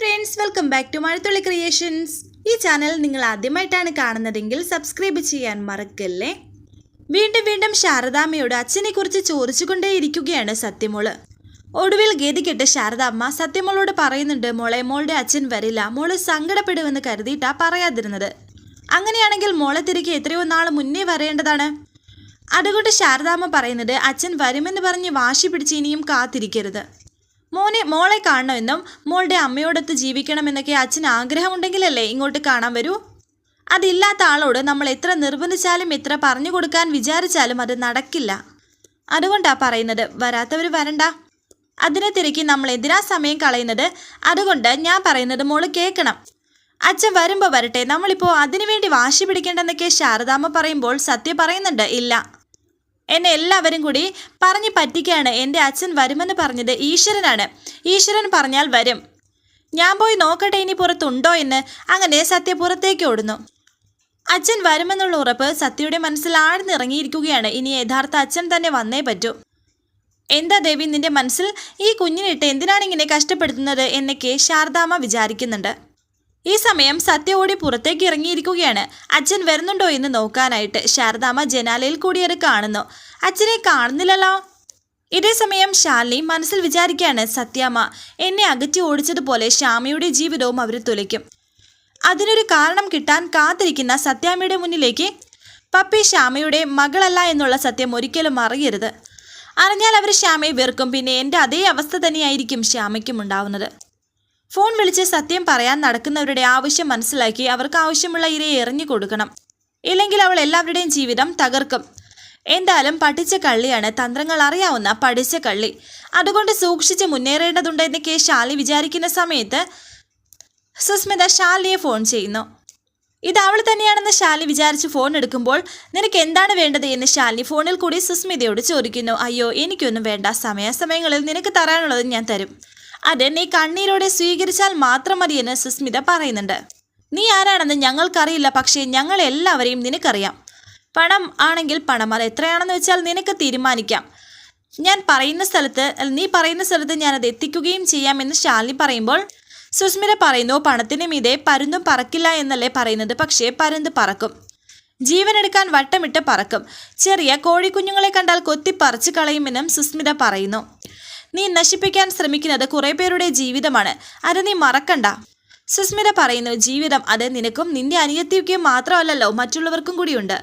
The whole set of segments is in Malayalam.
Friends welcome back to Mazhathulli creations ഈ ചാനൽ നിങ്ങൾ ആദ്യമായിട്ടാണ് കാണുന്നതെങ്കിൽ സബ്സ്ക്രൈബ് ചെയ്യാൻ മറക്കല്ലേ? വീണ്ടും വീണ്ടും ശാരദാമ്മയോട് അച്ഛനെ കുറിച്ച് ചോദിച്ചുകൊണ്ടേയിരിക്കുകയാണ് സത്യമോൾ. ഒടുവിൽ ഗതികെട്ട് ശാരദാമ്മ സത്യമോളോട് പറയുന്നുണ്ട് മോളെ മോളുടെ അച്ഛൻ വരില്ല. മോൾ സങ്കടപ്പെടുമെന്ന് കരുതിയിട്ടാ പറയാതിരുന്നത്. അങ്ങനെയാണെങ്കിൽ മോളെ തിരികെ എത്രയോ നാൾ മുന്നേ വരേണ്ടതാണ്. അതുകൊണ്ട് ശാരദാമ്മ പറയുന്നത് അച്ഛൻ വരുമെന്ന് പറഞ്ഞ് വാശി പിടിച്ച് ഇനിയും കാത്തിരിക്കരുത്. മോനെ മോളെ കാണണമെന്നും മോളുടെ അമ്മയോടൊത്ത് ജീവിക്കണമെന്നൊക്കെ അച്ഛന് ആഗ്രഹമുണ്ടെങ്കിലല്ലേ ഇങ്ങോട്ട് കാണാൻ വരൂ? അതില്ലാത്ത ആളോട് നമ്മൾ എത്ര നിർബന്ധിച്ചാലും എത്ര പറഞ്ഞു കൊടുക്കാൻ വിചാരിച്ചാലും അത് നടക്കില്ല. അതുകൊണ്ടാ പറയുന്നത് വരാത്തവർ വരണ്ട. അതിനെ തിരക്കി നമ്മൾ എന്തിനാ സമയം കളയുന്നത്? അതുകൊണ്ട് ഞാൻ പറയുന്നത് മോൾ കേൾക്കണം. അച്ഛൻ വരുമ്പോൾ വരട്ടെ നമ്മളിപ്പോൾ അതിനുവേണ്ടി വാശി പിടിക്കേണ്ടെന്നൊക്കെ ശാരദാമ്മ പറയുമ്പോൾ സത്യ പറയുന്നുണ്ട് ഇല്ല. എന്നെ എല്ലാവരും കൂടി പറഞ്ഞു പറ്റിക്കാണ് എന്റെ അച്ഛൻ വരുമെന്ന് പറഞ്ഞത് ഈശ്വരനാണ്. ഈശ്വരൻ പറഞ്ഞാൽ വരും. ഞാൻ പോയി നോക്കട്ടെ ഇനി പുറത്തുണ്ടോ എന്ന്. അങ്ങനെ സത്യ പുറത്തേക്ക് ഓടുന്നു. അച്ഛൻ വരുമെന്നുള്ള ഉറപ്പ് സത്യയുടെ മനസ്സിൽ ആഴ്ന്നിറങ്ങിയിരിക്കുകയാണ് ഇനി യഥാർത്ഥ അച്ഛൻ തന്നെ വന്നേ പറ്റൂ. എന്താ ദേവി നിന്റെ മനസ്സിൽ ഈ കുഞ്ഞിനിട്ട് എന്തിനാണ് ഇങ്ങനെ കഷ്ടപ്പെടുത്തുന്നത്? എന്നൊക്കെ ശാരദാമ്മ വിചാരിക്കുന്നുണ്ട്. ഈ സമയം സത്യ ഓടി പുറത്തേക്ക് ഇറങ്ങിയിരിക്കുകയാണ്. അച്ഛൻ വരുന്നുണ്ടോ എന്ന് നോക്കാനായിട്ട് ശാരദാമ്മ ജനാലയിൽ കൂടിയത് കാണുന്നു. അച്ഛനെ കാണുന്നില്ലല്ലോ. ഇതേ സമയം ശാലിനി മനസ്സിൽ വിചാരിക്കുകയാണ് സത്യാമ്മ എന്നെ അകറ്റി ഓടിച്ചതുപോലെ ശ്യാമയുടെ ജീവിതവും അവർ തുലയ്ക്കും. അതിനൊരു കാരണം കിട്ടാൻ കാത്തിരിക്കുന്ന സത്യാമ്മയുടെ മുന്നിലേക്ക് പപ്പി ശ്യാമയുടെ മകളല്ല എന്നുള്ള സത്യം ഒരിക്കലും അറിയരുത് അറിഞ്ഞാൽ അവർ ശ്യാമയെ വെറുക്കും. പിന്നെ എന്റെ അതേ അവസ്ഥ തന്നെയായിരിക്കും ശ്യാമയ്ക്കും ഉണ്ടാവുന്നത്. ഫോൺ വിളിച്ച് സത്യം പറയാൻ നടക്കുന്നവരുടെ ആവശ്യം മനസ്സിലാക്കി അവർക്ക് ആവശ്യമുള്ള ഇരയെ എറിഞ്ഞു കൊടുക്കണം. ഇല്ലെങ്കിൽ അവൾ എല്ലാവരുടെയും ജീവിതം തകർക്കും. എന്തായാലും പഠിച്ച കള്ളിയാണ് തന്ത്രങ്ങൾ അറിയാവുന്ന പഠിച്ച കള്ളി. അതുകൊണ്ട് സൂക്ഷിച്ച് മുന്നേറേണ്ടതുണ്ട് എന്ന് കെ ശാലി വിചാരിക്കുന്ന സമയത്ത് സുസ്മിത ശാലിയെ ഫോൺ ചെയ്യുന്നു. ഇത് അവൾ തന്നെയാണെന്ന് ഷാലി വിചാരിച്ച് ഫോൺ എടുക്കുമ്പോൾ നിനക്ക് എന്താണ് വേണ്ടത് എന്ന് ശാലിനി ഫോണിൽ കൂടി സുസ്മിതയോട് ചോദിക്കുന്നു. അയ്യോ എനിക്കൊന്നും വേണ്ട. സമയാസമയങ്ങളിൽ നിനക്ക് തരാനുള്ളത് ഞാൻ തരും. അത് നീ കണ്ണീരോടെ സ്വീകരിച്ചാൽ മാത്രം മതിയെന്ന് സുസ്മിത പറയുന്നുണ്ട്. നീ ആരാണെന്ന് ഞങ്ങൾക്കറിയില്ല പക്ഷേ ഞങ്ങൾ എല്ലാവരെയും നിനക്കറിയാം. പണം ആണെങ്കിൽ പണം അത് എത്രയാണെന്ന് വെച്ചാൽ നിനക്ക് തീരുമാനിക്കാം. ഞാൻ പറയുന്ന സ്ഥലത്ത് നീ പറയുന്ന സ്ഥലത്ത് ഞാനത് എത്തിക്കുകയും ചെയ്യാമെന്ന് ശാലിനി പറയുമ്പോൾ സുസ്മിത പറയുന്നു പണത്തിന് മീതെ പരുന്തും പറക്കില്ല എന്നല്ലേ പറയുന്നത് പക്ഷേ പരുന്ത് പറക്കും. ജീവനെടുക്കാൻ വട്ടമിട്ട് പറക്കും. ചെറിയ കോഴിക്കുഞ്ഞുങ്ങളെ കണ്ടാൽ കൊത്തി പറിച്ചു കളയുമെന്നും സുസ്മിത പറയുന്നു. നീ നശിപ്പിക്കാൻ ശ്രമിക്കുന്നത് കുറേ പേരുടെ ജീവിതമാണ്. അത് നീ മറക്കണ്ട. സുസ്മിത പറയുന്നു ജീവിതം അത് നിനക്കും നിന്റെ അനിയത്തിക്കും മാത്രമല്ലല്ലോ മറ്റുള്ളവർക്കും കൂടിയുണ്ട്.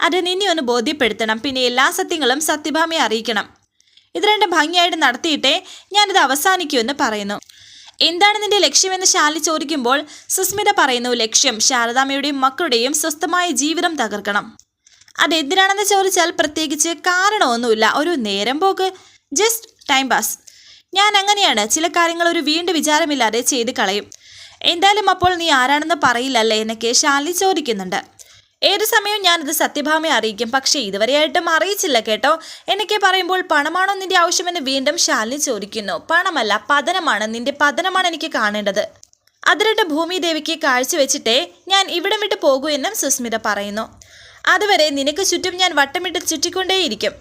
അത് നിന്നെ ഒന്ന് ബോധ്യപ്പെടുത്തണം. പിന്നെ എല്ലാ സത്യങ്ങളും സത്യഭാമയെ അറിയിക്കണം. ഇത് രണ്ടും ഭംഗിയായിട്ട് നടത്തിയിട്ടേ ഞാനിത് അവസാനിക്കുമെന്ന് പറയുന്നു. എന്താണ് നിന്റെ ലക്ഷ്യമെന്ന് ശാലി ചോദിക്കുമ്പോൾ സുസ്മിത പറയുന്നു ലക്ഷ്യം ശാരദാമ്മയുടെയും മക്കളുടെയും സ്വസ്ഥമായ ജീവിതം തകർക്കണം. അതെന്തിനാണെന്ന് ചോദിച്ചാൽ പ്രത്യേകിച്ച് കാരണമൊന്നുമില്ല. ഒരു നേരം പോക്ക്. ജസ്റ്റ് ടൈം പാസ് ഞാൻ അങ്ങനെയാണ്. ചില കാര്യങ്ങൾ ഒരു വീണ്ടും വിചാരമില്ലാതെ ചെയ്ത് കളയും. എന്തായാലും അപ്പോൾ നീ ആരാണെന്ന് പറയില്ലല്ലേ എന്നൊക്കെ ശാലി ചോദിക്കുന്നുണ്ട്. ഏത് സമയവും ഞാനത് സത്യഭാമയെ അറിയിക്കും. പക്ഷേ ഇതുവരെയായിട്ടും അറിയിച്ചില്ല കേട്ടോ. എന്നൊക്കെ പറയുമ്പോൾ പണമാണോ നിന്റെ ആവശ്യമെന്ന് വീണ്ടും ശാലിനി ചോദിക്കുന്നു. പണമല്ല പതനമാണ്. നിന്റെ പതനമാണ് എനിക്ക് കാണേണ്ടത്. അതിരട്ട് ഭൂമിദേവിക്ക് കാഴ്ചവെച്ചിട്ടേ ഞാൻ ഇവിടം വിട്ട് പോകൂ എന്നും സുസ്മിത പറയുന്നു. അതുവരെ നിനക്ക് ചുറ്റും ഞാൻ വട്ടമിട്ട് ചുറ്റിക്കൊണ്ടേയിരിക്കും.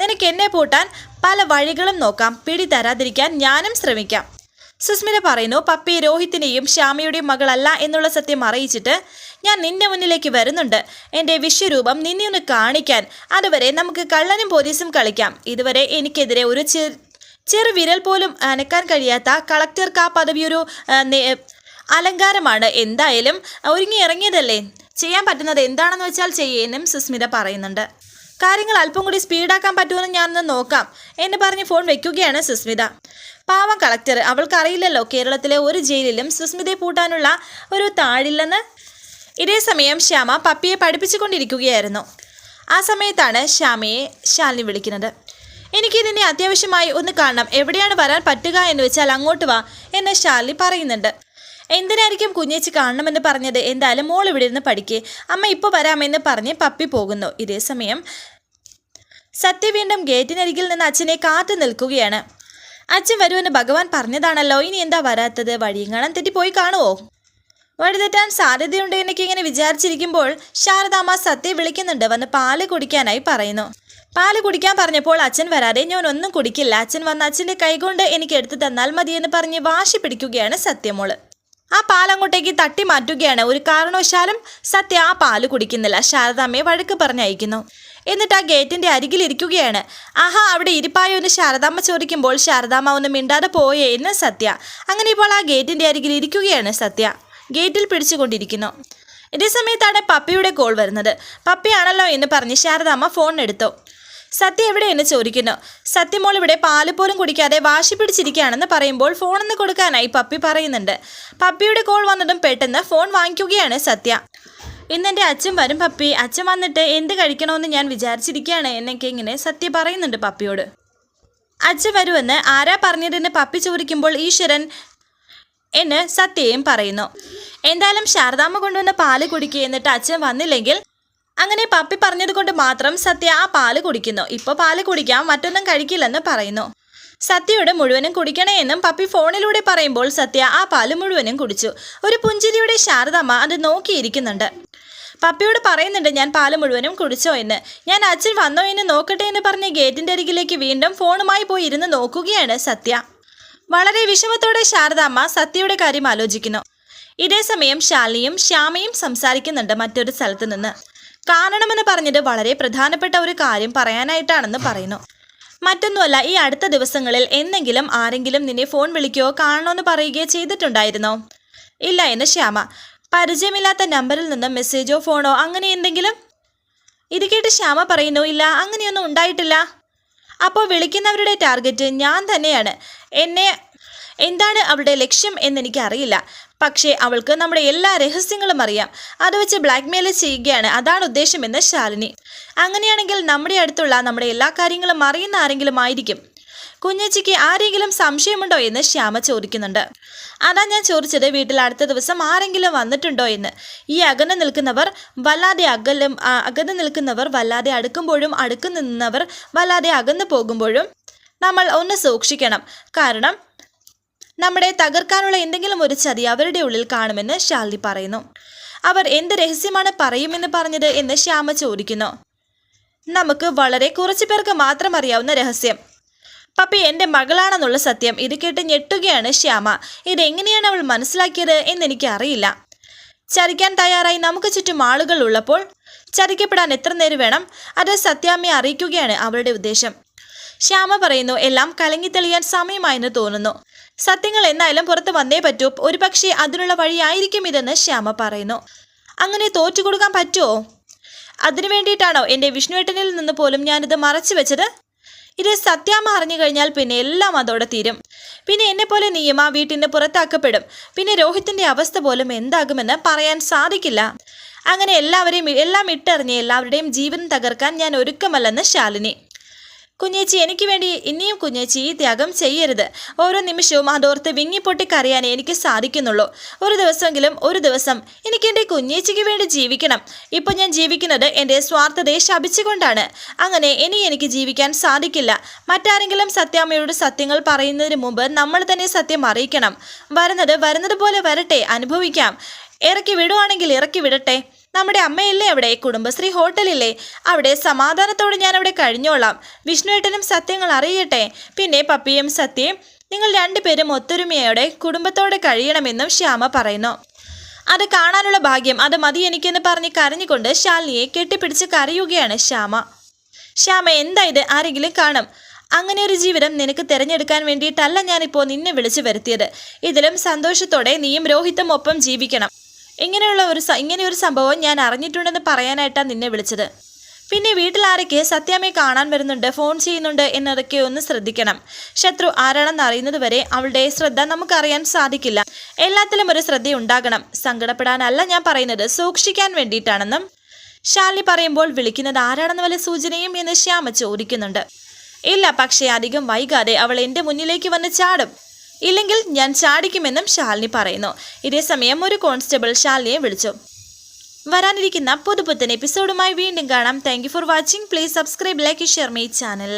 നിനക്ക് എന്നെ പൂട്ടാൻ പല വഴികളും നോക്കാം. പിടി തരാതിരിക്കാൻ ഞാനും ശ്രമിക്കാം. സുസ്മിത പറയുന്നു പപ്പി രോഹിത്തിനെയും ശ്യാമയുടെയും മകളല്ല എന്നുള്ള സത്യം അറിയിച്ചിട്ട് ഞാൻ നിന്റെ മുന്നിലേക്ക് വരുന്നുണ്ട്. എന്റെ വിശ്വരൂപം നിന്നെ ഒന്ന് കാണിക്കാൻ. അതുവരെ നമുക്ക് കള്ളനും പോലീസും കളിക്കാം. ഇതുവരെ എനിക്കെതിരെ ഒരു ചെറു വിരൽ പോലും അനക്കാൻ കഴിയാത്ത കളക്ടർക്ക് ആ പദവിയൊരു അലങ്കാരമാണ്. എന്തായാലും ഒരുങ്ങി ഇറങ്ങിയതല്ലേ? ചെയ്യാൻ പറ്റുന്നത് എന്താണെന്ന് വെച്ചാൽ ചെയ്യേനും സുസ്മിത പറയുന്നുണ്ട്. കാര്യങ്ങൾ അല്പം കൂടി സ്പീഡാക്കാൻ പറ്റുമെന്ന് ഞാനൊന്ന് നോക്കാം എന്ന് പറഞ്ഞ് ഫോൺ വെക്കുകയാണ് സുസ്മിത. പാവം കളക്ടർ അവൾക്കറിയില്ലല്ലോ കേരളത്തിലെ ഒരു ജയിലിലും സുസ്മിതയെ പൂട്ടാനുള്ള ഒരു താഴില്ലെന്ന്. ഇതേ സമയം ശ്യാമ പപ്പിയെ പഠിപ്പിച്ചുകൊണ്ടിരിക്കുകയായിരുന്നു. ആ സമയത്താണ് ശ്യാമയെ ശാലിനി വിളിക്കുന്നത്. എനിക്ക് നിന്നെ അത്യാവശ്യമായി ഒന്ന് കാണണം. എവിടെയാണ് വരാൻ പറ്റുക എന്ന് വെച്ചാൽ അങ്ങോട്ട് വാ എന്ന് ശാലിനി പറയുന്നുണ്ട്. എന്തിനായിരിക്കും കുഞ്ഞേച്ചി കാണണമെന്ന് പറഞ്ഞത്? എന്തായാലും മോൾ ഇവിടെ ഇരുന്ന് പഠിക്കേ. അമ്മ ഇപ്പോൾ വരാമെന്ന് പറഞ്ഞ് പപ്പി പോകുന്നു. ഇതേസമയം സത്യ വീണ്ടും ഗേറ്റിനരികിൽ നിന്ന് അച്ഛനെ കാത്തു നിൽക്കുകയാണ്. അച്ഛൻ വരുമെന്ന് ഭഗവാൻ പറഞ്ഞതാണല്ലോ. ഇനി എന്താ വരാത്തത്? വഴിയും കാണാൻ തെറ്റിപ്പോയി കാണുമോ വഴിതെറ്റാൻ സാധ്യതയുണ്ട് എന്നൊക്കെ ഇങ്ങനെ വിചാരിച്ചിരിക്കുമ്പോൾ ശാരദാമ്മ സത്യ വിളിക്കുന്നുണ്ട്. വന്ന് പാൽ കുടിക്കാനായി പറയുന്നു. പാൽ കുടിക്കാൻ പറഞ്ഞപ്പോൾ അച്ഛൻ വരാതെ ഞാൻ ഒന്നും കുടിക്കില്ല. അച്ഛൻ വന്ന് അച്ഛന്റെ കൈകൊണ്ട് എനിക്ക് എടുത്തു തന്നാൽ മതിയെന്ന് പറഞ്ഞ് വാശി പിടിക്കുകയാണ് സത്യമോൾ. ആ പാലങ്ങോട്ടേക്ക് തട്ടി മാറ്റുകയാണ്. ഒരു കാരണവശാലും സത്യ ആ പാൽ കുടിക്കുന്നില്ല. ശാരദാമ്മയെ വഴക്ക് പറഞ്ഞയക്കുന്നു എന്നിട്ട് ആ ഗേറ്റിന്റെ അരികിൽ ഇരിക്കുകയാണ്. ആഹാ അവിടെ ഇരിപ്പായോ എന്ന് ശാരദാമ്മ ചോദിക്കുമ്പോൾ ശാരദാമ്മ ഒന്ന് മിണ്ടാതെ പോയേ എന്ന് സത്യ. അങ്ങനെ ഇപ്പോൾ ആ ഗേറ്റിന്റെ അരികിൽ ഇരിക്കുകയാണ് സത്യ. ഗേറ്റിൽ പിടിച്ചുകൊണ്ടിരിക്കുന്നു. ഇതേ സമയത്താണ് പപ്പിയുടെ കോൾ വരുന്നത്. പപ്പിയാണല്ലോ എന്ന് പറഞ്ഞ് ശാരദാമ്മ ഫോൺ എടുത്തു. സത്യ എവിടെയെന്ന് ചോദിക്കുന്നു. സത്യമോൾ ഇവിടെ പാൽ പോലും കുടിക്കാതെ വാശി പിടിച്ചിരിക്കുകയാണെന്ന് പറയുമ്പോൾ ഫോണൊന്ന് കൊടുക്കാനായി പപ്പി പറയുന്നുണ്ട്. പപ്പിയുടെ കോൾ വന്നതും പെട്ടെന്ന് ഫോൺ വാങ്ങിക്കുകയാണ് സത്യ. ഇന്നെന്റെ അച്ഛൻ വരും പപ്പി. അച്ഛൻ വന്നിട്ട് എന്ത് കഴിക്കണമെന്ന് ഞാൻ വിചാരിച്ചിരിക്കുകയാണ് എന്നൊക്കെ ഇങ്ങനെ സത്യ പറയുന്നുണ്ട് പപ്പിയോട്. അച്ഛൻ വരുമെന്ന് ആരാ പറഞ്ഞതെന്ന് പപ്പി ചോദിക്കുമ്പോൾ ഈശ്വരൻ എന്ന് സത്യയും പറയുന്നു. എന്തായാലും ശാരദാമ്മ കൊണ്ടുവന്ന പാൽ കുടിക്കുക എന്നിട്ട് അച്ഛൻ വന്നില്ലെങ്കിൽ അങ്ങനെ പപ്പി പറഞ്ഞത് കൊണ്ട് മാത്രം സത്യ ആ പാൽ കുടിക്കുന്നു. ഇപ്പോൾ പാൽ കുടിക്കാം മറ്റൊന്നും കഴിക്കില്ലെന്ന് പറയുന്നു. സത്യയുടെ മുഴുവനും കുടിക്കണേ എന്നും പപ്പി ഫോണിലൂടെ പറയുമ്പോൾ സത്യ ആ പാൽ മുഴുവനും കുടിച്ചു. ഒരു പുഞ്ചിരിയുടെ ശാരദമ്മ അത് നോക്കിയിരിക്കുന്നുണ്ട്. പപ്പിയോട് പറയുന്നുണ്ട് ഞാൻ പാൽ മുഴുവനും കുടിച്ചോ എന്ന്. ഞാൻ അച്ഛൻ വന്നോ എന്ന് നോക്കട്ടെ എന്ന് പറഞ്ഞ് ഗേറ്റിന്റെ അരികിലേക്ക് വീണ്ടും ഫോണുമായി പോയി ഇരുന്ന് നോക്കുകയാണ് സത്യ. വളരെ വിഷമത്തോടെ ശാരദാമ്മ സത്യയുടെ കാര്യം ആലോചിക്കുന്നു. ഇതേസമയം ശാലിയും ശ്യാമയും സംസാരിക്കുന്നുണ്ട് മറ്റൊരു സ്ഥലത്ത് നിന്ന്. കാണണമെന്ന് പറഞ്ഞിട്ട് വളരെ പ്രധാനപ്പെട്ട ഒരു കാര്യം പറയാനായിട്ടാണെന്ന് പറയുന്നു. മറ്റൊന്നുമല്ല ഈ അടുത്ത ദിവസങ്ങളിൽ എന്തെങ്കിലും ആരെങ്കിലും നിന്നെ ഫോൺ വിളിക്കുകയോ കാണണമെന്ന് പറയുകയോ ചെയ്തിട്ടുണ്ടായിരുന്നോ? ഇല്ല എന്ന് ശ്യാമ. പരിചയമില്ലാത്ത നമ്പറിൽ നിന്ന് മെസ്സേജോ ഫോണോ അങ്ങനെ എന്തെങ്കിലും? ഇത് കേട്ട് ശ്യാമ പറയുന്നു ഇല്ല അങ്ങനെയൊന്നും ഉണ്ടായിട്ടില്ല. അപ്പോൾ വിളിക്കുന്നവരുടെ ടാർഗറ്റ് ഞാൻ തന്നെയാണ്. എന്നെ എന്താണ് അവളുടെ ലക്ഷ്യം എന്നെനിക്ക് അറിയില്ല പക്ഷേ അവൾക്ക് നമ്മുടെ എല്ലാ രഹസ്യങ്ങളും അറിയാം. അത് വെച്ച് ബ്ലാക്ക്മെയിൽ ചെയ്യുകയാണ്. അതാണ് ഉദ്ദേശമെന്ന് ശാലിനി. അങ്ങനെയാണെങ്കിൽ നമ്മുടെ അടുത്തുള്ള നമ്മുടെ എല്ലാ കാര്യങ്ങളും അറിയുന്ന ആരെങ്കിലും ആയിരിക്കും. കുഞ്ഞച്ചിക്ക് ആരെങ്കിലും സംശയമുണ്ടോ എന്ന് ശ്യാമ ചോദിക്കുന്നുണ്ട്. അതാ ഞാൻ ചോദിച്ചത് വീട്ടിൽ അടുത്ത ദിവസം ആരെങ്കിലും വന്നിട്ടുണ്ടോ എന്ന്. ഈ അകന്ന് നിൽക്കുന്നവർ വല്ലാതെ അകലും അകന്ന് നിൽക്കുന്നവർ വല്ലാതെ അടുക്കുമ്പോഴും അടുക്കു നിന്നവർ വല്ലാതെ അകന്നു പോകുമ്പോഴും നമ്മൾ ഒന്ന് സൂക്ഷിക്കണം. കാരണം നമ്മുടെ തകർക്കാനുള്ള എന്തെങ്കിലും ഒരു ചതി അവരുടെ ഉള്ളിൽ കാണുമെന്ന് ശാലി പറയുന്നു. അവർ എന്ത് രഹസ്യമാണ് പറയുമെന്ന് പറഞ്ഞത് എന്ന് ശ്യാമ ചോദിക്കുന്നു. നമുക്ക് വളരെ കുറച്ചു പേർക്ക് മാത്രം അറിയാവുന്ന രഹസ്യം. പപ്പി എന്റെ മകളാണെന്നുള്ള സത്യം ഇത് കേട്ട് ഞെട്ടുകയാണ് ശ്യാമ. ഇതെങ്ങനെയാണ് അവൾ മനസ്സിലാക്കിയത് എന്നെനിക്ക് അറിയില്ല ചതിക്കാൻ തയ്യാറായി നമുക്ക് ചുറ്റും ആളുകൾ ഉള്ളപ്പോൾ ചതിക്കപ്പെടാൻ എത്ര നേരം വേണം? അത് സത്യാമ്മയെ അറിയിക്കുകയാണ് അവളുടെ ഉദ്ദേശം. ശ്യാമ പറയുന്നു എല്ലാം കലങ്ങിത്തെളിയാൻ സമയമായെന്ന് തോന്നുന്നു. സത്യങ്ങൾ എന്നായാലും പുറത്ത് വന്നേ പറ്റൂ. ഒരുപക്ഷെ അതിനുള്ള വഴിയായിരിക്കും ഇതെന്ന് ശ്യാമ പറയുന്നു. അങ്ങനെ തോറ്റുകൊടുക്കാൻ പറ്റുമോ അതിനു വേണ്ടിയിട്ടാണോ എന്റെ വിഷ്ണുവേട്ടനിൽ നിന്ന് പോലും ഞാനിത് മറച്ചു വെച്ചത്? ഇത് സത്യാമ്മ അറിഞ്ഞു കഴിഞ്ഞാൽ പിന്നെ എല്ലാം അതോടെ തീരും. പിന്നെ എന്നെ പോലെ നീയും ആ വീട്ടിന്റെ പുറത്താക്കപ്പെടും. പിന്നെ രോഹിത്തിന്റെ അവസ്ഥ പോലും എന്താകുമെന്ന് പറയാൻ സാധിക്കില്ല. അങ്ങനെ എല്ലാവരെയും എല്ലാം ഇട്ടറിഞ്ഞ് എല്ലാവരുടെയും ജീവൻ തകർക്കാൻ ഞാൻ ഒരുക്കമല്ലെന്ന് ശാലിനി. കുഞ്ഞേച്ചി എനിക്ക് വേണ്ടി ഇനിയും കുഞ്ഞേച്ചി ഈ ത്യാഗം ചെയ്യരുത്. ഓരോ നിമിഷവും അതോർത്ത് വിങ്ങിപ്പൊട്ടി കരയാനേ എനിക്ക് സാധിക്കുന്നുള്ളൂ. ഒരു ദിവസമെങ്കിലും ഒരു ദിവസം എനിക്ക് എന്റെ കുഞ്ഞേച്ചിക്ക് വേണ്ടി ജീവിക്കണം. ഇപ്പോൾ ഞാൻ ജീവിക്കുന്നത് എന്റെ സ്വാർത്ഥതയെ ശപിച്ചുകൊണ്ടാണ്. അങ്ങനെ ഇനി എനിക്ക് ജീവിക്കാൻ സാധിക്കില്ല. മറ്റാരെങ്കിലും സത്യാമ്മയോട് സത്യങ്ങൾ പറയുന്നതിന് മുമ്പ് നമ്മൾ തന്നെ സത്യം അറിയിക്കണം. വരുന്നത് വരുന്നത് പോലെ വരട്ടെ അനുഭവിക്കാം. ഇറക്കി വിടുവാണെങ്കിൽ ഇറക്കി വിടട്ടെ. നമ്മുടെ അമ്മയില്ലേ അവിടെ? കുടുംബശ്രീ ഹോട്ടലില്ലേ? അവിടെ സമാധാനത്തോടെ ഞാൻ അവിടെ കഴിഞ്ഞോളാം വിഷ്ണുവേട്ടനും സത്യങ്ങൾ അറിയട്ടെ. പിന്നെ പപ്പിയും സത്യയും നിങ്ങൾ രണ്ടുപേരും ഒത്തൊരുമയോടെ കുടുംബത്തോടെ കഴിയണമെന്നും ശ്യാമ പറയുന്നു. അത് കാണാനുള്ള ഭാഗ്യം അത് മതി എനിക്കെന്ന് പറഞ്ഞ് കരഞ്ഞുകൊണ്ട് ശാലിനിയെ കെട്ടിപ്പിടിച്ച് കരയുകയാണ് ശ്യാമ. ശ്യാമ എന്താ ഇത്? ആരെങ്കിലും കാണും. അങ്ങനെ ഒരു ജീവിതം നിനക്ക് തിരഞ്ഞെടുക്കാൻ വേണ്ടിയിട്ടല്ല ഞാനിപ്പോൾ നിന്നെ വിളിച്ചു വരുത്തിയത്. ഇതിലും സന്തോഷത്തോടെ നീയും രോഹിത്തും ഒപ്പം ജീവിക്കണം. ഇങ്ങനെയുള്ള ഒരു ഇങ്ങനെ ഒരു സംഭവം ഞാൻ അറിഞ്ഞിട്ടുണ്ടെന്ന് പറയാനായിട്ടാണ് നിന്നെ വിളിച്ചത്. പിന്നെ വീട്ടിൽ ആരൊക്കെ സത്യാമ്മയെ കാണാൻ വരുന്നുണ്ട് ഫോൺ ചെയ്യുന്നുണ്ട് എന്നതൊക്കെ ഒന്ന് ശ്രദ്ധിക്കണം. ശത്രു ആരാണെന്ന് അറിയുന്നത് വരെ അവളുടെ ശ്രദ്ധ നമുക്കറിയാൻ സാധിക്കില്ല. എല്ലാത്തിലും ഒരു ശ്രദ്ധ ഉണ്ടാകണം. സങ്കടപ്പെടാനല്ല ഞാൻ പറയുന്നത് സൂക്ഷിക്കാൻ വേണ്ടിയിട്ടാണെന്നും ശാലിനി പറയുമ്പോൾ വിളിക്കുന്നത് ആരാണെന്ന് വല്ല സൂചനയും എന്ന് ശ്യാമ ചോദിക്കുന്നുണ്ട്. ഇല്ല പക്ഷേ അധികം വൈകാതെ അവൾ എന്റെ മുന്നിലേക്ക് വന്ന് ചാടും. ഇല്ലെങ്കിൽ ഞാൻ ചാടിക്കുമെന്നും ശാലിനി പറയുന്നു. ഇതേസമയം ഒരു കോൺസ്റ്റബിൾ ശാലിനിയെ വിളിച്ചു. വരാനിരിക്കുന്ന പുതുപുത്തൻ എപ്പിസോഡുമായി വീണ്ടും കാണാം. Thank for watching please subscribe like share my channel